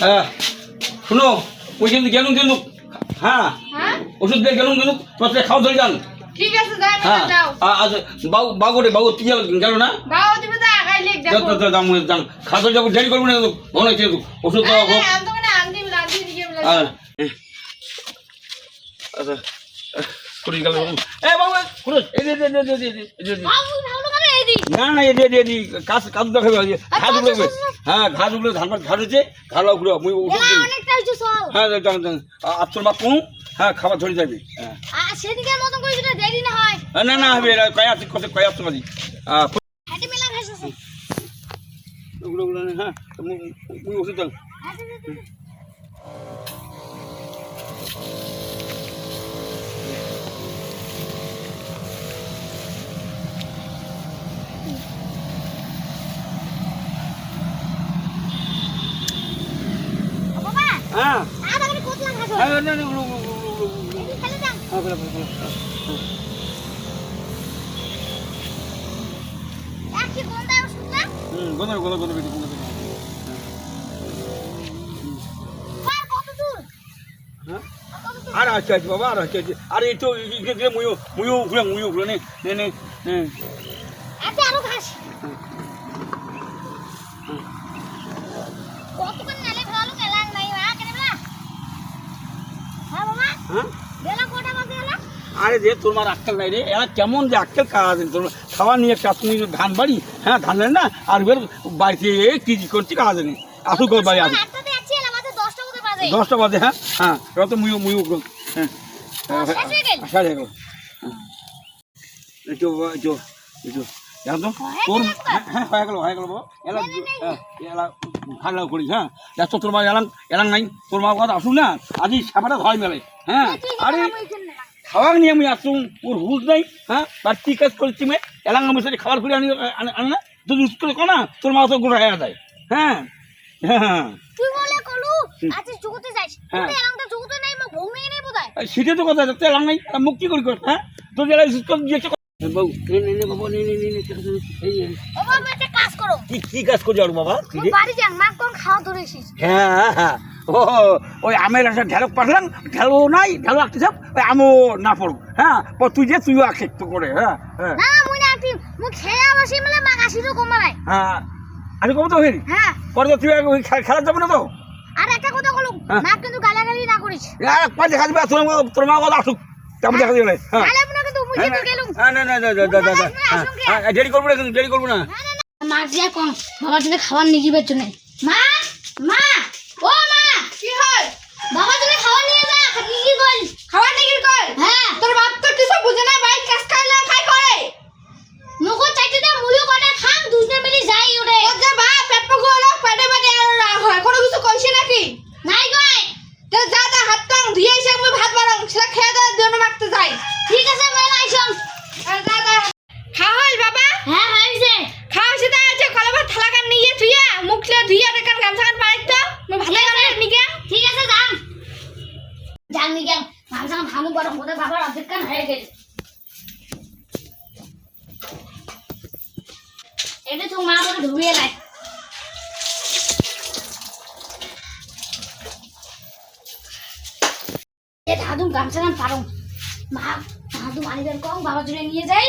হ্যাঁ শুনো ওই কিন্তু গেলুম কিন্তু হ্যাঁ হ্যাঁ? ওষুধ দিয়ে গেলুম কিন্তু তোমার খাওয়া ধরে যান। ঠিক আছে হ্যাঁ যাও। আ- আচ্ছা বাবু বাবু রে বাবু তুই গেল না? বাবা তুমি তো আগাই লিখ খাওয়া ধরে যাব দেরি করব না মনে হচ্ছে ওষুধ আচ্ছা কুড়ি গেল এ বাবু কুড়ি এই দে দে দে দে দে এই দি না না কাজ কাজ দেখাবে উগলে হ্যাঁ ঘাস উগলে ধান ঘাস হচ্ছে ঘালা উগলো মুই ওষুধ দিই। হ্যাঁ আত্মর মাপ হ্যাঁ খাবার ধরে যাবে। হ্যাঁ। আর মতন করে যদি দেরি না হয়। না না হবে এরা কয় আছে কত কয় আসতে পারি হাতে মেলা খাইছে ওগুলো ওগুলো হ্যাঁ মুই ওষুধ দাও বাবা হ্যাঁ আর আমি কত লাখ খাইছো হ্যাঁ না না ওগুলো ওগুলো ওগুলো ওগুলো এই খেলে যান হ্যাঁ বলে বলে বলে এক কি গন্ডা ওষুধ না হুম গন্ধ গন্ধ গন্ধ বেশি গন্ধ বেশি আর হ্যাঁ আছে আছে বাবা আর আছে আছে আরে এই তো ইয়ে মুইও উগলে মুইও উগলে নে নে নে নে আরও ঘাস কতক্ষণ নালে ভালো গেলাম নাই মা কেন বলা হ্যাঁ? হ্যাঁ আরে যে তোর মার আক্কেল নাই রে এরা কেমন যে আক্কেল কাজ তোর খাওয়া নিয়ে কাজ তুমি ধান বাড়ি? হ্যাঁ ধান না? আর এবার বাড়িতে কি কি করছি কাজ নেই আসুক ওর বাড়ি আসুক দশটা বাজে। হ্যাঁ? হ্যাঁ এবার তো মুইও মুইও হ্যাঁ। হয়ে? সাড়ে এগারো একটু একটু একটু জানো তো তোর হ্যাঁ হ্যাঁ হয়ে গেল হয়ে গেল বাবা এলা হ্যাঁ এলা ভালো করিস হ্যাঁ? দেখো তোর মা এলাম এলাম নাই। তোর মা কথা আসুন না। আজই সাপাটা ধয় মেলে হ্যাঁ? আরে খাবার নিয়ে আমি আসুন। ওর হুজ নাই হ্যাঁ? আর কি কাজ করছি মে? এলাম আমার সাথে খাবার করে আনি আনে না? তুই ইউজ করে না তোর মা তো গোটা হয়ে যায় হ্যাঁ? হ্যাঁ হ্যাঁ। বোধহয়। সেটা তো কথা যাচ্ছে এলাম নাই কি করি কর হ্যাঁ? তোর জেলা ইউজ করে দিয়েছে করো। ওই আমের একটা ঢেলক পাঠালাম ঢেলো নাই ঢেলো আঁকতে সব ওই আমও না পড়ুক হ্যাঁ? তুই যে তুইও করে হ্যাঁ হ্যাঁ। আমি তো হেরি পরে তো তুই আর ওই খে- খেলা যাবে না তো? আর একটা কথা। কিন্তু গালাগালি না করিস। একবার দেখা যাবে তোর মা তোর মা কথা আসুক তেমন দেখা যাবে হ্যাঁ। গেলুম। হ্যাঁ না না না না না না হ্যাঁ হ্যাঁ দেরি করব না দেরি করব না। মা যা কম। বাবার জন্য খাবার নিয়ে যাবার জন্য। মা মা ও মা কি হয় বাবার জন্য খাবার নিয়ে যা কি কি কল খাবার নিয়ে কি কল হ্যাঁ তোর বাপ তো কিছু বুঝে না ভাই কাজ খাইলে খাই করে মুখো চাইতে দে মুইও কটা খাম দুইটা মিলে যাই ওরে ও যা বাপ পেট পকো হলো পেটে পেটে আর হয় কোনো কিছু কইছে নাকি নাই কই তো যা যা হাত টাং ধুয়ে এসে আমি ভাত বানাম সেটা খেয়ে দেওয়ার জন্য মাখতে যাই ঠিক আছে মেলা আইসম যা যা খাওয়া হল বাবা হ্যাঁ হয়েছে খাওয়া হয়েছে তাই আছে কলা ভাত থালা কান নিয়ে ধুইয়া মুখলে ধুইয়া দেখান গামছা কান পাই তো মই ভালে গানে নিকে ঠিক আছে যাম যাম নিকে বড় মোদে বাবার অর্ধেক হয়ে গেছে। এটা তো মা বলে ধুয়ে নাই। দাদু গামছা নাম পারো মা, দাদু মানিদের কম বাবা জুড়ে নিয়ে যাই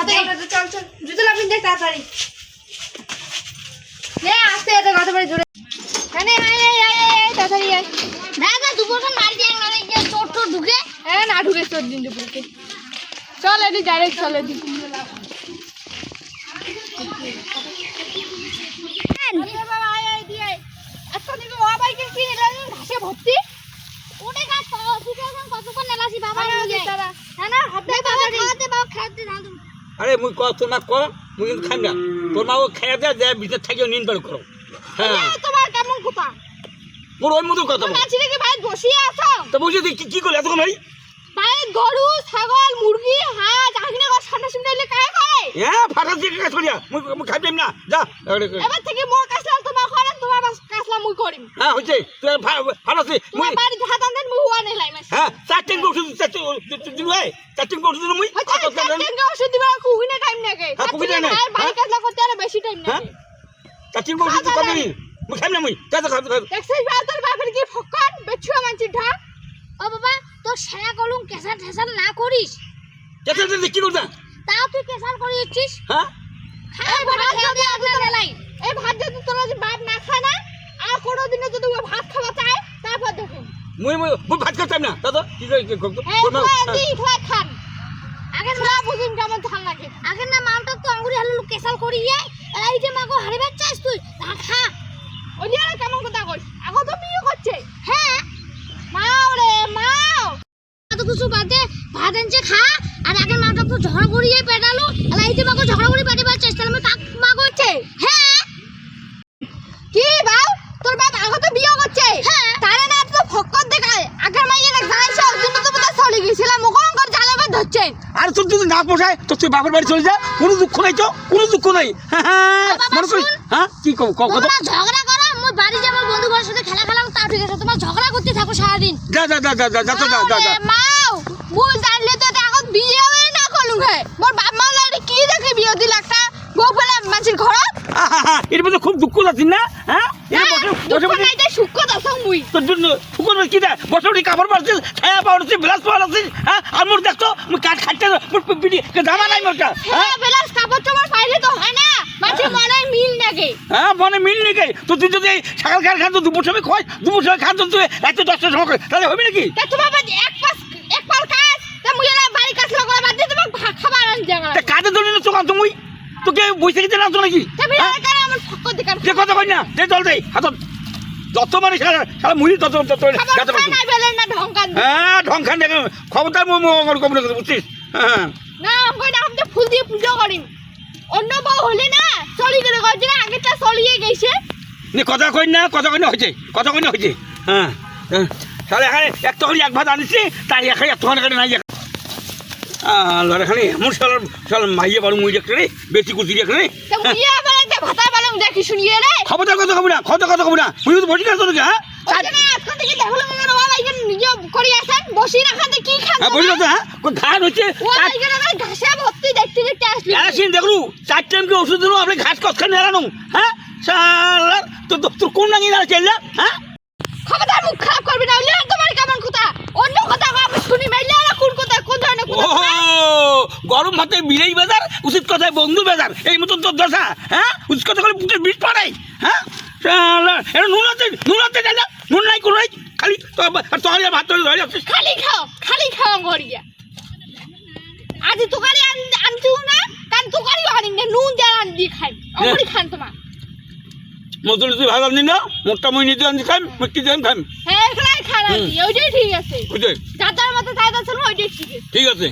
ভাতে চল চল জুতো লাফিন দেখ তাড়াতাড়ি। নে আস্তে কথা বলে জোরে হ্যাঁ আয়, আয় তাড়াতাড়ি আয়। না না দুপুরখন মারি দিয়ে না যে চোট ঢুকে। হ্যাঁ না ঢুকে তোর দিন দুপুরকে। চল এদি ডাইরেক্ট চল এদি বাবা আয় আয় দি আয় আজকে দিকে ও বাইকে কি নিলাম ঘাসে ভর্তি ওটা কাজ পাও তুই এখন কতক্ষণ নেলাসি বাবা আরে নিয়ে দাদা হ্যাঁ না হাতে বাবা খাওয়াতে বাবা খাওয়াতে না তুমি আরে মুই ক তো না ক মুই কিন্তু খাই না। তোর মা ও খেয়ে দেয় দেয় ভিতরে থাকিও নিন বের করো। হ্যাঁ। তোমার কেমন কথা মোর ওই মতো কথা বল। কি ভাই বসিয়ে আছো? তো বসে দি কি- কি করলি এতক্ষণ ভাই? ভাই গরু ছাগল মুরগি হাঁস আগনে গো সামনে সামনে এলে কায় করে হ্যাঁ ফাটা দিয়ে কাজ করিয়া। মুই খাইতাম না। যা। এবার থেকে মোর কাছলা তোমার করে তোমার বাস কাছলা মুই করিম। হ্যাঁ হইছে। তুই ফাটা মুই বাড়ি হাত আনতেন মুই হুয়া নেই লাই মাস। হ্যাঁ চারটেন ওষুধ চারটেন দিন ভাই চারটেন ওষুধ দিন মুই। চারটেনকে ওষুধ দিবা কুহিনে টাইম লাগে। হ্যাঁ, কুহিনে নাই। ভাই বাড়ি হ্যাঁ? কাছলা করতে আর বেশি টাইম হ্যাঁ? লাগে। চারটেন ওষুধ কত দিন মুই খাইম না মুই? যা যা খা দেখছিস ভাই তোর বাপের কি ফকন বেছুয়া মানছি ঢাক ও বাবা তোর সায়া কলম কেসার ঠেসার না করিস? কেটে দিন কি করতা তাও তুই কেসার করিয়েছিস? হ্যাঁ। খাই খেয়ে দিয়ে আগুন জ্বালাই। এই ভাত যদি তোরা যদি বাপ না খায় না আর যদি ও ভাত খাওয়া চায় তারপর দেখুন। মুই মুই মুই ভাত খাইতাম না। দাদা কি কই কি করতো এই তোমার খান। আগে না বুঝিম কেমন ধান লাগে। আগে না মালটা তো আঙ্গুরি হালু কেসাল করিয়ে এই যে মাগো হারিবার চাস তুই তা খা। ওই আর কেমন কথা কইস। এখন তো বিয়ে করছে। হ্যাঁ। মাও রে মাও। এত কিছু বাদে ভাত খা। আর আগে মালটা তো ঝড় করিয়ে পেটালো। আর এই যে মাগো ঝড় করি পেটাবার চেষ্টা আমি কাক মাগো হচ্ছে। হ্যাঁ কি বাউ তোর বাপ আগে তো বিয়ে করছে হ্যাঁ। তারে না তো ফক্কর দেখায় আগের মাইয়ে দেখ জানাইছে ওর জন্য তো বোধহয় চলে গেছিলাম মুখং করে ধরছে আর তোর যদি না পোষায় তো তুই বাপের বাড়ি চলে যা। কোনো দুঃখ নাই তো? কোনো দুঃখ নাই? হ্যাঁ হ্যাঁ। মনে করিস? হ্যাঁ কি কব কব তোমরা ঝগড়া করো মই বাড়ি যাব বন্ধু বাড়ির সাথে খেলা খেলা তা ঠিক আছে। তোমার ঝগড়া করতে থাকো সারাদিন। যা যা যা যা যা যা যা যা যা। মাও মুই জানলে তো এখন বিয়ে হয়ে না করলু হে। মোর বাপ মা কি দেখে বিয়ে দিল একটা বউ ফেলে মানুষের আহা, এর মধ্যে খুব দুঃখ যাচ্ছিস না? হ্যাঁ? এর বসে মুই তোর জন্য শুকনো কি দেয়? বসে বসে কাপড় পাচ্ছিস ছায়া পাওয়াচ্ছিস ব্লাস পাওয়াচ্ছিস হ্যাঁ? আর মোর দেখতো মুই কাঠ খাইতে মোর পিড়ি জামা নাই মোরটা হ্যাঁ হ্যাঁ? কাপড় চোপড় পাইলে তো হয় না মানুষের মনে মিল নাগে। হ্যাঁ মনে মিল নেই গে। তো তুই যদি সকাল খান খান তো দুপুর সময় খাওয়াই দুপুর সময় খান তো তুই রাত দশটার সময় তাহলে হবে নাকি? তা তোমার এক পাস এক পাল কাজ তা মুই এলা বাড়ি কাজ লাগা বাদ দিয়ে তোমার খাবার আন জায়গা তা কাজে ধরে না চোখান তুমি তোকে বসে গেছে না তো নাকি? তা বিয়ে হ্যাঁ? করে আমার ফক্কর দিকার যে কথা কই না দে জল দে হাতত যত মানে সারা মুড়ি তত তত না না হ্যাঁ ঢং খান দেখে মো কম রেখে বুঝছিস? হ্যাঁ। না আমি ফুল দিয়ে পুজো করিম অন্য বউ হলে না চলি গেলে কয়েছে না আগেটা চলিয়ে গেছে। নি কথা কই না কথা কই না হয়েছে কথা কই না হয়েছে। হ্যাঁ হ্যাঁ। তাহলে এখানে একটা করে এক ভাত আনিছি তাই এখানে এত খানে নাই। আল্লাহর এখানে এমন সাল সাল মাইয়ে পারো মুই দেখতে বেশি কুচি দেখতে তা ভাতা বালাম দেখি শুনিয়ে রে। খবরদার কথা কব না খবরদার কথা কব না। তো বসে হ্যাঁ? যে না থেকে দেখল এখানে নিজে করি আসেন বসি না খাতে কি খান হ্যাঁ বসে হ্যাঁ? কোন ঘাট হচ্ছে? আমার ঘাসে ভর্তি দেখতে দেখতে আসলি। আসিন দেখলু চার টাইমকে ওষুধ দিল আপনি ঘাস কতখানি এলানো হ্যাঁ? সালার তোর তোর কোন নাকি না চাইলা হ্যাঁ? খবরদার মুখ খারাপ করবি না হলে তোমার কেমন কথা? অন্য কথা আমি শুনি মাইলে আর কোন কথা কোন ধরনের ও গরম ভাতে বিলেই বাজার উচিত কথায় বন্ধু বাজার এই মতন তোর দশা হ্যাঁ? উচিত কথা করে বুকের বিষ পড়ে হ্যাঁ? এটা নুন আছে নুন আছে জানা নুন নাই কোনো নাই খালি তোহারি ভাত ধরে খালি খাও খালি খাও করিয়া আজ তোকারি আনছিও না কারণ তোকারি আনি নুন দিয়ে আন খাই অমরি খান তোমার মজুরি তুই ভাগ আনি না? মোটটা মই নিজে আনি খাইম খাইম? হ্যাঁ মতো তাই আছে ওইটাই ঠিক আছে। ঠিক আছে।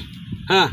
হ্যাঁ।